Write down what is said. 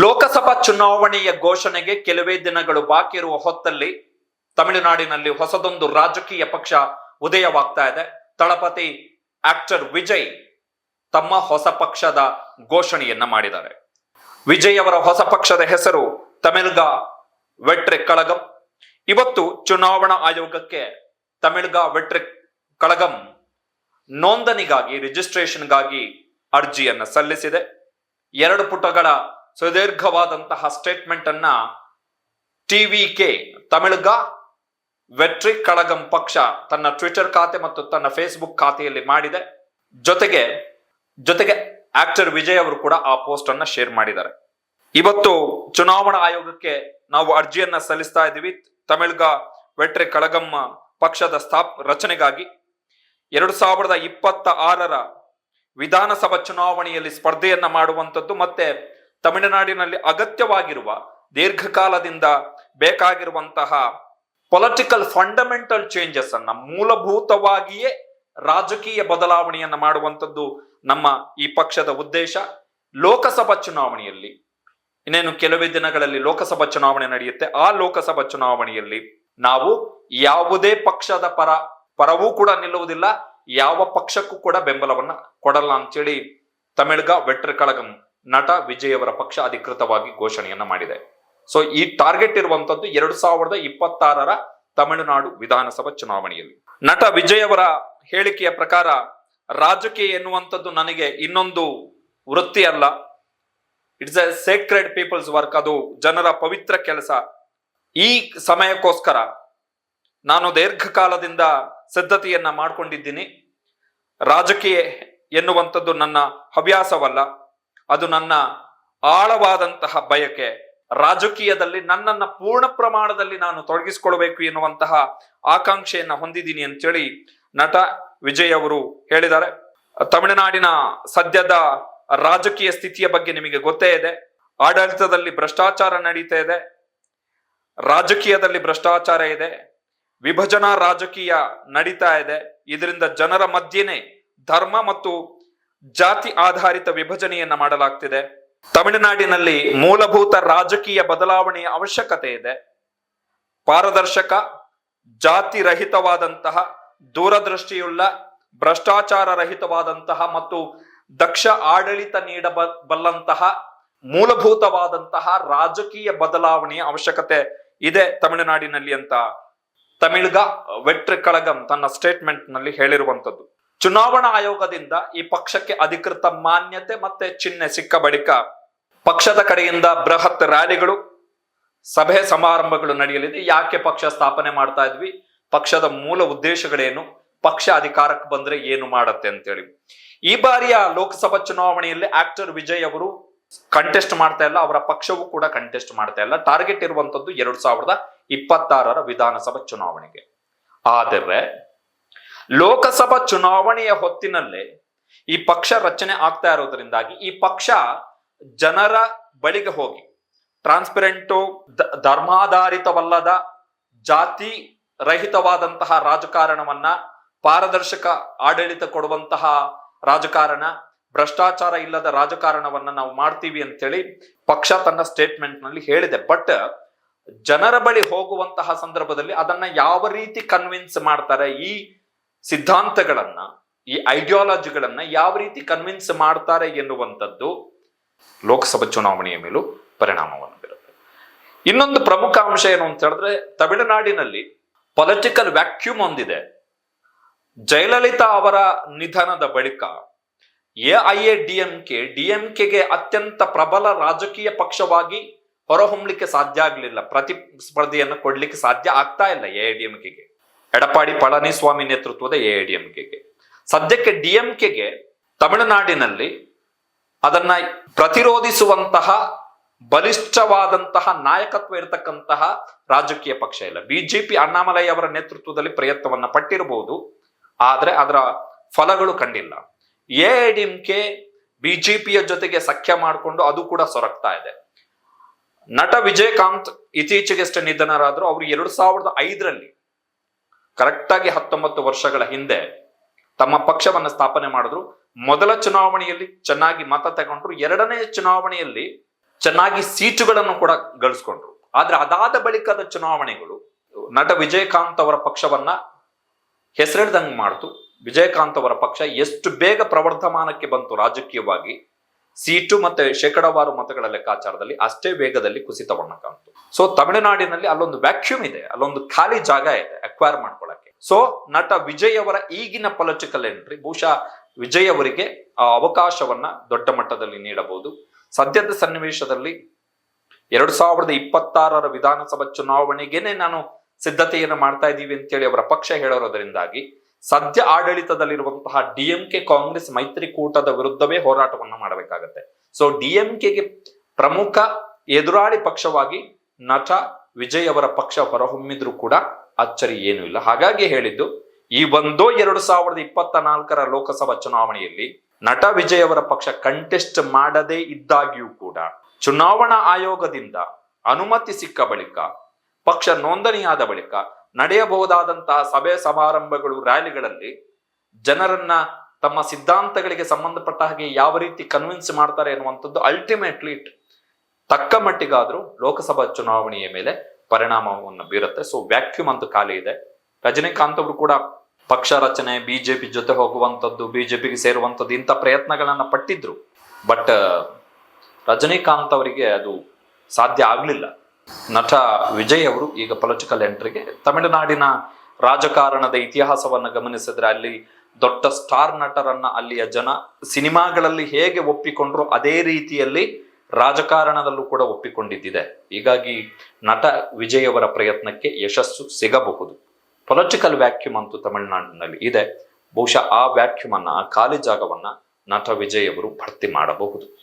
ಲೋಕಸಭಾ ಚುನಾವಣೆಯ ಘೋಷಣೆಗೆ ಕೆಲವೇ ದಿನಗಳು ಬಾಕಿ ಇರುವ ಹೊತ್ತಲ್ಲಿ ತಮಿಳುನಾಡಿನಲ್ಲಿ ಹೊಸದೊಂದು ರಾಜಕೀಯ ಪಕ್ಷ ಉದಯವಾಗ್ತಾ ಇದೆ. ತಳಪತಿ ಆಕ್ಟರ್ ವಿಜಯ್ ತಮ್ಮ ಹೊಸ ಪಕ್ಷದ ಘೋಷಣೆಯನ್ನ ಮಾಡಿದ್ದಾರೆ. ವಿಜಯ್ ಅವರ ಹೊಸ ಪಕ್ಷದ ಹೆಸರು ತಮಿಳ್ಗ ವೆಟ್ರೆ ಕಳಗಂ. ಇವತ್ತು ಚುನಾವಣಾ ಆಯೋಗಕ್ಕೆ ತಮಿಳ್ಗ ವೆಟ್ರೆ ಕಳಗಂ ನೋಂದಣಿಗಾಗಿ ರಿಜಿಸ್ಟ್ರೇಷನ್ಗಾಗಿ ಅರ್ಜಿಯನ್ನ ಸಲ್ಲಿಸಿದೆ. ಎರಡು ಪುಟಗಳ ಸುದೀರ್ಘವಾದಂತಹ ಸ್ಟೇಟ್ಮೆಂಟ್ ಅನ್ನ ಟಿವಿಕೆ ತಮಿಳ್ಗ ವೆಟ್ರಿ ಕಳಗಂ ಪಕ್ಷ ತನ್ನ ಟ್ವಿಟರ್ ಖಾತೆ ಮತ್ತು ತನ್ನ ಫೇಸ್ಬುಕ್ ಖಾತೆಯಲ್ಲಿ ಮಾಡಿದೆ. ಜೊತೆಗೆ ಜೊತೆಗೆ ಆಕ್ಟರ್ ವಿಜಯ್ ಅವರು ಕೂಡ ಆ ಪೋಸ್ಟ್ ಅನ್ನ ಶೇರ್ ಮಾಡಿದ್ದಾರೆ. ಇವತ್ತು ಚುನಾವಣಾ ಆಯೋಗಕ್ಕೆ ನಾವು ಅರ್ಜಿಯನ್ನ ಸಲ್ಲಿಸ್ತಾ ಇದ್ದೀವಿ. ತಮಿಳ್ಗ ವೆಟ್ರಿ ಕಳಗಂ ಪಕ್ಷದ ಸ್ಥಾಪ, ರಚನೆಗಾಗಿ ಎರಡು ಸಾವಿರದ ಇಪ್ಪತ್ತ ಆರರ ವಿಧಾನಸಭಾ ಚುನಾವಣೆಯಲ್ಲಿ ಸ್ಪರ್ಧೆಯನ್ನ ಮಾಡುವಂಥದ್ದು ಮತ್ತೆ ತಮಿಳುನಾಡಿನಲ್ಲಿ ಅಗತ್ಯವಾಗಿರುವ ದೀರ್ಘಕಾಲದಿಂದ ಬೇಕಾಗಿರುವಂತಹ ಪೊಲಿಟಿಕಲ್ ಫಂಡಮೆಂಟಲ್ ಚೇಂಜಸ್ ಅನ್ನ ಮೂಲಭೂತವಾಗಿಯೇ ರಾಜಕೀಯ ಬದಲಾವಣೆಯನ್ನು ಮಾಡುವಂಥದ್ದು ನಮ್ಮ ಈ ಪಕ್ಷದ ಉದ್ದೇಶ. ಲೋಕಸಭಾ ಚುನಾವಣೆಯಲ್ಲಿ, ಇನ್ನೇನು ಕೆಲವೇ ದಿನಗಳಲ್ಲಿ ಲೋಕಸಭಾ ಚುನಾವಣೆ ನಡೆಯುತ್ತೆ, ಆ ಲೋಕಸಭಾ ಚುನಾವಣೆಯಲ್ಲಿ ನಾವು ಯಾವುದೇ ಪಕ್ಷದ ಪರ, ಪರವೂ ಕೂಡ ನಿಲ್ಲುವುದಿಲ್ಲ, ಯಾವ ಪಕ್ಷಕ್ಕೂ ಕೂಡ ಬೆಂಬಲವನ್ನ ಕೊಡಲ್ಲ ಅಂತೇಳಿ ತಮಿಳ್ಗ, ವೆಟ್ರ ಕಳಗಂ ನಟ ವಿಜಯ್ ಅವರ ಪಕ್ಷ ಅಧಿಕೃತವಾಗಿ ಘೋಷಣೆಯನ್ನ ಮಾಡಿದೆ. ಸೊ ಈ ಟಾರ್ಗೆಟ್ ಇರುವಂತದ್ದು ಎರಡು ಸಾವಿರದ ಇಪ್ಪತ್ತಾರರ ತಮಿಳುನಾಡು ವಿಧಾನಸಭಾ ಚುನಾವಣೆಯಲ್ಲಿ. ನಟ ವಿಜಯ್ ಅವರ ಹೇಳಿಕೆಯ ಪ್ರಕಾರ ರಾಜಕೀಯ ಎನ್ನುವಂಥದ್ದು ನನಗೆ ಇನ್ನೊಂದು ವೃತ್ತಿ ಅಲ್ಲ. It's a sacred people's work ಅದು ಜನರ ಪವಿತ್ರ ಕೆಲಸ. ಈ ಸಮಯಕ್ಕೋಸ್ಕರ ನಾನು ದೀರ್ಘಕಾಲದಿಂದ ಸಿದ್ಧತೆಯನ್ನ ಮಾಡ್ಕೊಂಡಿದ್ದೀನಿ. ರಾಜಕೀಯ ಎನ್ನುವಂಥದ್ದು ನನ್ನ ಹವ್ಯಾಸವಲ್ಲ. ಅದು ನನ್ನ ಆಳವಾದಂತಹ ಬಯಕೆ. ರಾಜಕೀಯದಲ್ಲಿ ನನ್ನನ್ನ ಪೂರ್ಣ ಪ್ರಮಾಣದಲ್ಲಿ ನಾನು ತೊಡಗಿಸಿಕೊಳ್ಬೇಕು ಎನ್ನುವಂತಹ ಆಕಾಂಕ್ಷೆಯನ್ನು ಹೊಂದಿದ್ದೀನಿ ಅಂತೇಳಿ ನಟ ವಿಜಯ್ ಅವರು ಹೇಳಿದ್ದಾರೆ. ತಮಿಳುನಾಡಿನ ಸದ್ಯದ ರಾಜಕೀಯ ಸ್ಥಿತಿಯ ಬಗ್ಗೆ ನಿಮಗೆ ಗೊತ್ತೇ ಇದೆ. ಆಡಳಿತದಲ್ಲಿ ಭ್ರಷ್ಟಾಚಾರ ನಡೀತಾ ಇದೆ. ರಾಜಕೀಯದಲ್ಲಿ ಭ್ರಷ್ಟಾಚಾರ ಇದೆ. ವಿಭಜನಾ ರಾಜಕೀಯ ನಡೀತಾ ಇದೆ. ಇದರಿಂದ ಜನರ ಮಧ್ಯೆನೆ ಧರ್ಮ ಮತ್ತು ಜಾತಿ ಆಧಾರಿತ ವಿಭಜನೆಯನ್ನ ಮಾಡಲಾಗ್ತಿದೆ. ತಮಿಳುನಾಡಿನಲ್ಲಿ ಮೂಲಭೂತ ರಾಜಕೀಯ ಬದಲಾವಣೆಯ ಅವಶ್ಯಕತೆ ಇದೆ. ಪಾರದರ್ಶಕ ಜಾತಿ ರಹಿತವಾದಂತಹ ದೂರದೃಷ್ಟಿಯುಳ್ಳ ಭ್ರಷ್ಟಾಚಾರ ರಹಿತವಾದಂತಹ ಮತ್ತು ದಕ್ಷ ಆಡಳಿತ ನೀಡಬಲ್ಲಂತಹ, ಮೂಲಭೂತವಾದಂತಹ ರಾಜಕೀಯ ಬದಲಾವಣೆಯ ಅವಶ್ಯಕತೆ ಇದೆ ತಮಿಳುನಾಡಿನಲ್ಲಿ ಅಂತ ತಮಿಳ್ಗ ವೆಟ್ರಿ ಕಳಗಂ ತನ್ನ ಸ್ಟೇಟ್ಮೆಂಟ್ನಲ್ಲಿ ಹೇಳಿರುವಂತದ್ದು ಚುನಾವಣಾ ಆಯೋಗದಿಂದ ಈ ಪಕ್ಷಕ್ಕೆ ಅಧಿಕೃತ ಮಾನ್ಯತೆ ಮತ್ತೆ ಚಿಹ್ನೆ ಸಿಕ್ಕ ಬಳಿಕ ಪಕ್ಷದ ಕಡೆಯಿಂದ ಬೃಹತ್ ರ್ಯಾಲಿಗಳು, ಸಭೆ ಸಮಾರಂಭಗಳು ನಡೆಯಲಿದೆ. ಯಾಕೆ ಪಕ್ಷ ಸ್ಥಾಪನೆ ಮಾಡ್ತಾ ಇದ್ವಿ? ಪಕ್ಷದ ಮೂಲ ಉದ್ದೇಶಗಳೇನು? ಪಕ್ಷ ಅಧಿಕಾರಕ್ಕೆ ಬಂದ್ರೆ ಏನು ಮಾಡತ್ತೆ ಅಂತೇಳಿ. ಈ ಬಾರಿಯ ಲೋಕಸಭಾ ಚುನಾವಣೆಯಲ್ಲಿ ಆಕ್ಟರ್ ವಿಜಯ್ ಅವರು ಕಂಟೆಸ್ಟ್ ಮಾಡ್ತಾ ಇಲ್ಲ. ಅವರ ಪಕ್ಷವೂ ಕೂಡ ಕಂಟೆಸ್ಟ್ ಮಾಡ್ತಾ ಇಲ್ಲ. ಟಾರ್ಗೆಟ್ ಇರುವಂತದ್ದು ಎರಡ್ ಸಾವಿರದ ಇಪ್ಪತ್ತಾರರ ವಿಧಾನಸಭಾ ಚುನಾವಣೆಗೆ. ಆದರೆ ಲೋಕಸಭಾ ಚುನಾವಣೆಯ ಹೊತ್ತಿನಲ್ಲೇ ಈ ಪಕ್ಷ ರಚನೆ ಆಗ್ತಾ ಇರೋದ್ರಿಂದಾಗಿ ಈ ಪಕ್ಷ ಜನರ ಬಳಿಗೆ ಹೋಗಿ ಟ್ರಾನ್ಸ್ಪರೆಂಟು ಧರ್ಮಾಧಾರಿತವಲ್ಲದ ಜಾತಿ ರಹಿತವಾದಂತಹ ರಾಜಕಾರಣವನ್ನ ಪಾರದರ್ಶಕ ಆಡಳಿತ ಕೊಡುವಂತಹ ರಾಜಕಾರಣ, ಭ್ರಷ್ಟಾಚಾರ ಇಲ್ಲದ ರಾಜಕಾರಣವನ್ನ ನಾವು ಮಾಡ್ತೀವಿ ಅಂತೇಳಿ ಪಕ್ಷ ತನ್ನ ಸ್ಟೇಟ್ಮೆಂಟ್ನಲ್ಲಿ ಹೇಳಿದೆ. ಬಟ್ ಜನರ ಬಳಿ ಹೋಗುವಂತಹ ಸಂದರ್ಭದಲ್ಲಿ ಅದನ್ನ ಯಾವ ರೀತಿ ಕನ್ವಿನ್ಸ್ ಮಾಡ್ತಾರೆ, ಈ ಸಿದ್ಧಾಂತಗಳನ್ನ, ಈ ಐಡಿಯಾಲಜಿಗಳನ್ನ ಯಾವ ರೀತಿ ಕನ್ವಿನ್ಸ್ ಮಾಡ್ತಾರೆ ಎನ್ನುವಂಥದ್ದು ಲೋಕಸಭಾ ಚುನಾವಣೆಯ ಮೇಲೂ ಪರಿಣಾಮವನ್ನು ಬೀರುತ್ತೆ. ಇನ್ನೊಂದು ಪ್ರಮುಖ ಅಂಶ ಏನು ಅಂತ ಹೇಳಿದ್ರೆ, ತಮಿಳುನಾಡಿನಲ್ಲಿ ಪೊಲಿಟಿಕಲ್ ವ್ಯಾಕ್ಯೂಮ್ ಹೊಂದಿದೆ ಜಯಲಲಿತಾ ಅವರ ನಿಧನದ ಬಳಿಕ ಎಐಎ ಡಿಎಂಕೆ ಡಿಎಂಕೆಗೆ ಅತ್ಯಂತ ಪ್ರಬಲ ರಾಜಕೀಯ ಪಕ್ಷವಾಗಿ ಹೊರಹೊಮ್ಮಲಿಕ್ಕೆ ಸಾಧ್ಯ ಆಗಲಿಲ್ಲ. ಪ್ರತಿಸ್ಪರ್ಧೆಯನ್ನು ಕೊಡ್ಲಿಕ್ಕೆ ಸಾಧ್ಯ ಆಗ್ತಾ ಇಲ್ಲ ಎಐಡಿಎಂಕೆಗೆ ಎಡಪಾಡಿ ಪಳನಿಸ್ವಾಮಿ ನೇತೃತ್ವದ ಎಐಡಿಎಂಕೆಗೆ ಸದ್ಯಕ್ಕೆ ಡಿಎಂಕೆಗೆ ತಮಿಳುನಾಡಿನಲ್ಲಿ ಅದನ್ನ ಪ್ರತಿರೋಧಿಸುವಂತಹ ಬಲಿಷ್ಠವಾದಂತಹ ನಾಯಕತ್ವ ಇರತಕ್ಕಂತಹ ರಾಜಕೀಯ ಪಕ್ಷ ಇಲ್ಲ. ಬಿಜೆಪಿ ಅಣ್ಣಾಮಲೈ ಅವರ ನೇತೃತ್ವದಲ್ಲಿ ಪ್ರಯತ್ನವನ್ನ ಪಟ್ಟಿರಬಹುದು. ಆದರೆ ಅದರ ಫಲಗಳು ಕಂಡಿಲ್ಲ. ಎಐಡಿಎಂಕೆ ಬಿಜೆಪಿಯ ಜೊತೆಗೆ ಸಖ್ಯ ಮಾಡಿಕೊಂಡು ಅದು ಕೂಡ ಸೊರಗ್ತಾ ಇದೆ. ನಟ ವಿಜಯಕಾಂತ್ ಇತ್ತೀಚೆಗೆಷ್ಟೇ ನಿಧನರಾದ್ರು. ಅವರು ಎರಡು ಸಾವಿರದ ಐದರಲ್ಲಿ ಕರೆಕ್ಟ್ ಆಗಿ ಹತ್ತೊಂಬತ್ತು ವರ್ಷಗಳ ಹಿಂದೆ ತಮ್ಮ ಪಕ್ಷವನ್ನ ಸ್ಥಾಪನೆ ಮಾಡಿದ್ರು. ಮೊದಲ ಚುನಾವಣೆಯಲ್ಲಿ ಚೆನ್ನಾಗಿ ಮತ ತಗೊಂಡ್ರು, ಎರಡನೇ ಚುನಾವಣೆಯಲ್ಲಿ ಚೆನ್ನಾಗಿ ಸೀಟುಗಳನ್ನು ಕೂಡ ಗಳಿಸ್ಕೊಂಡ್ರು. ಆದ್ರೆ ಅದಾದ ಬಳಿಕದ ಚುನಾವಣೆಗಳು, ನಟ ವಿಜಯಕಾಂತ್ ಅವರ ಪಕ್ಷವನ್ನ ಹೆಸರಿಡ್ದಂಗೆ ಮಾಡ್ತು. ವಿಜಯಕಾಂತ್ ಅವರ ಪಕ್ಷ ಎಷ್ಟು ಬೇಗ ಪ್ರವರ್ಧಮಾನಕ್ಕೆ ಬಂತು ರಾಜಕೀಯವಾಗಿ. ಸೀಟು ಮತ್ತೆ ಶೇಕಡಾವಾರು ಮತಗಳ ಲೆಕ್ಕಾಚಾರದಲ್ಲಿ ಅಷ್ಟೇ ವೇಗದಲ್ಲಿ ಕುಸಿತವನ್ನ ಕಾಣ್ತು. ಸೊ ತಮಿಳುನಾಡಿನಲ್ಲಿ ಅಲ್ಲೊಂದು ವ್ಯಾಕ್ಯೂಮ್ ಇದೆ, ಅಲ್ಲೊಂದು ಖಾಲಿ ಜಾಗ ಇದೆ ಅಕ್ವೈರ್ ಮಾಡ್ಕೊಳ್ಳಕ್ಕೆ ಸೊ ನಟ ವಿಜಯ್ ಅವರ ಈಗಿನ ಪೊಲಿಟಿಕಲ್ ಎಂಟ್ರಿ ಬಹುಶಃ ವಿಜಯ್ ಅವರಿಗೆ ಆ ಅವಕಾಶವನ್ನ ದೊಡ್ಡ ಮಟ್ಟದಲ್ಲಿ ನೀಡಬಹುದು. ಸದ್ಯದ ಸನ್ನಿವೇಶದಲ್ಲಿ ಎರಡು ಸಾವಿರದ ಇಪ್ಪತ್ತಾರರ ವಿಧಾನಸಭಾ ಚುನಾವಣೆಗೆನೆ ನಾನು ಸಿದ್ಧತೆಯನ್ನು ಮಾಡ್ತಾ ಇದ್ದೀವಿ ಅಂತೇಳಿ ಅವರ ಪಕ್ಷ ಹೇಳಿರೋದ್ರಿಂದಾಗಿ ಸದ್ಯ ಆಡಳಿತದಲ್ಲಿರುವಂತಹ ಡಿಎಂಕೆ ಕಾಂಗ್ರೆಸ್ ಮೈತ್ರಿಕೂಟದ ವಿರುದ್ಧವೇ ಹೋರಾಟವನ್ನು ಮಾಡಬೇಕಾಗತ್ತೆ. ಸೊ ಡಿಎಂಕೆಗೆ ಪ್ರಮುಖ ಎದುರಾಳಿ ಪಕ್ಷವಾಗಿ ನಟ ವಿಜಯ್ ಅವರ ಪಕ್ಷ ಹೊರಹೊಮ್ಮಿದ್ರು ಕೂಡ ಅಚ್ಚರಿ ಏನೂ ಇಲ್ಲ. ಹಾಗಾಗಿ ಹೇಳಿದ್ದು, ಈ ಒಂದೋ ಎರಡು ಸಾವಿರದ ಇಪ್ಪತ್ತ ನಾಲ್ಕರ ಲೋಕಸಭಾ ಚುನಾವಣೆಯಲ್ಲಿ ನಟ ವಿಜಯ್ ಅವರ ಪಕ್ಷ ಕಂಟೆಸ್ಟ್ ಮಾಡದೇ ಇದ್ದಾಗಿಯೂ ಕೂಡ ಚುನಾವಣಾ ಆಯೋಗದಿಂದ ಅನುಮತಿ ಸಿಕ್ಕ ಬಳಿಕ, ಪಕ್ಷ ನೋಂದಣಿಯಾದ ಬಳಿಕ ನಡೆಯಬಹುದಾದಂತಹ ಸಭೆ ಸಮಾರಂಭಗಳು, ರ್ಯಾಲಿಗಳಲ್ಲಿ ಜನರನ್ನ ತಮ್ಮ ಸಿದ್ಧಾಂತಗಳಿಗೆ ಸಂಬಂಧಪಟ್ಟ ಹಾಗೆ ಯಾವ ರೀತಿ ಕನ್ವಿನ್ಸ್ ಮಾಡ್ತಾರೆ ಅನ್ನುವಂಥದ್ದು ಅಲ್ಟಿಮೇಟ್ಲಿ ತಕ್ಕ ಮಟ್ಟಿಗಾದ್ರೂ ಲೋಕಸಭಾ ಚುನಾವಣೆಯ ಮೇಲೆ ಪರಿಣಾಮವನ್ನು ಬೀರುತ್ತೆ. ಸೊ ವ್ಯಾಕ್ಯೂಮ್ ಅಂತ ಖಾಲಿ ಇದೆ. ರಜನಿಕಾಂತ್ ಅವರು ಕೂಡ ಪಕ್ಷ ರಚನೆ ಬಿಜೆಪಿ ಜೊತೆ ಹೋಗುವಂಥದ್ದು ಬಿಜೆಪಿಗೆ ಸೇರುವಂಥದ್ದು ಇಂಥ ಪ್ರಯತ್ನಗಳನ್ನ ಪಟ್ಟಿದ್ರು. ಬಟ್ ರಜನಿಕಾಂತ್ ಅವರಿಗೆ ಅದು ಸಾಧ್ಯ ಆಗಲಿಲ್ಲ. ನಟ ವಿಜಯ್ ಅವರು ಈಗ ಪೊಲಿಟಿಕಲ್ ಎಂಟ್ರಿಗೆ ತಮಿಳುನಾಡಿನ ರಾಜಕಾರಣದ ಇತಿಹಾಸವನ್ನ ಗಮನಿಸಿದ್ರೆ ಅಲ್ಲಿ ದೊಡ್ಡ ಸ್ಟಾರ್ ನಟರನ್ನ ಅಲ್ಲಿಯ ಜನ ಸಿನಿಮಾಗಳಲ್ಲಿ ಹೇಗೆ ಒಪ್ಪಿಕೊಂಡ್ರು ಅದೇ ರೀತಿಯಲ್ಲಿ ರಾಜಕಾರಣದಲ್ಲೂ ಕೂಡ ಒಪ್ಪಿಕೊಂಡಿದ್ದಿದೆ. ಹೀಗಾಗಿ ನಟ ವಿಜಯ್ ಅವರ ಪ್ರಯತ್ನಕ್ಕೆ ಯಶಸ್ಸು ಸಿಗಬಹುದು. ಪೊಲಿಟಿಕಲ್ ವ್ಯಾಕ್ಯೂಮ್ ಅಂತೂ ತಮಿಳುನಾಡಿನಲ್ಲಿ ಇದೆ. ಬಹುಶಃ ಆ ವ್ಯಾಕ್ಯೂಮ್ ಅನ್ನ, ಆ ಖಾಲಿ ಜಾಗವನ್ನ ನಟ ವಿಜಯ್ ಅವರು ಭರ್ತಿ ಮಾಡಬಹುದು.